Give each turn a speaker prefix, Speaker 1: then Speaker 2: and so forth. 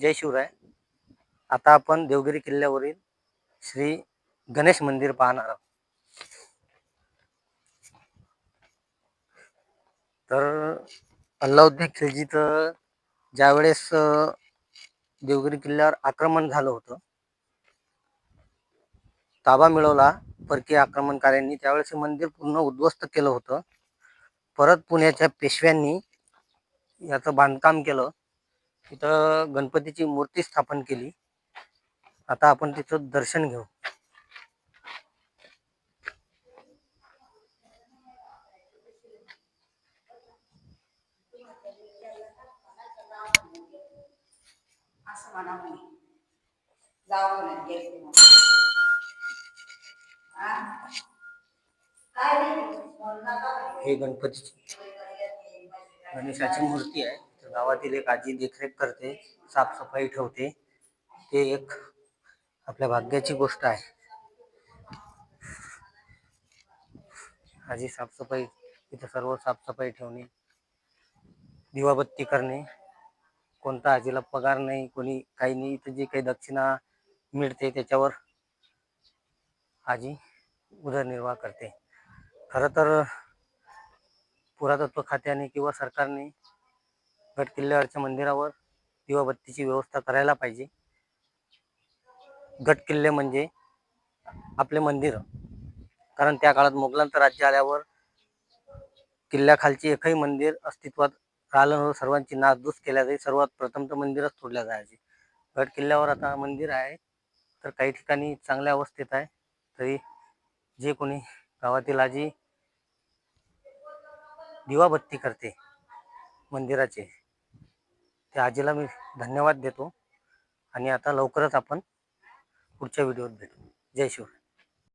Speaker 1: जय शिवराय आता आपण देवगिरी किल्ल्यावरील श्री गणेश मंदिर पाहणार आहोत. तर अल्लाउद्दीन खिलजीत ज्यावेळेस देवगिरी किल्ल्यावर आक्रमण झालं होतं ताबा मिळवला परकीय आक्रमणकाऱ्यांनी त्यावेळेस हे मंदिर पूर्ण उद्ध्वस्त केलं होतं. परत पुण्याच्या पेशव्यांनी याचं बांधकाम केलं. तिथं गणपतीची मूर्ती स्थापन केली. आता आपण तिचं दर्शन घेऊ.
Speaker 2: हे
Speaker 1: गणपतीची गणेशाची मूर्ती आहे. गावातील एक आजी देखरेख करते साफसफाई ठेवते. ते एक आपल्या भाग्याची गोष्ट आहे. आजी साफसफाई इथं सर्व साफसफाई ठेवणे दिवाबत्ती करणे. कोणता आजीला पगार नाही कोणी काही नाही इथं जे काही दक्षिणा मिळते त्याच्यावर आजी उदरनिर्वाह करते. खरं तर पुरातत्व खात्याने किंवा सरकारने गड किल्ल्यावरच्या मंदिरावर दिवाबत्तीची व्यवस्था करायला पाहिजे. गड किल्ले म्हणजे आपले मंदिर. कारण त्या काळात मोगलांचं राज्य आल्यावर किल्ल्याखालची एकही मंदिर अस्तित्वात राहिलं नव्हतं. सर्वांची नासधूस केल्या जाई सर्वात प्रथम तर मंदिरच तोडल्या जायचे. गड किल्ल्यावर आता मंदिर आहे तर काही ठिकाणी चांगल्या अवस्थेत आहे. तरी जे कोणी गावातील आजी दिवाबत्ती करते मंदिराचे त्या आजीला मी धन्यवाद देतो. आणि आता लवकरच आपण पुढच्या व्हिडिओत भेटू. जय शिवराय.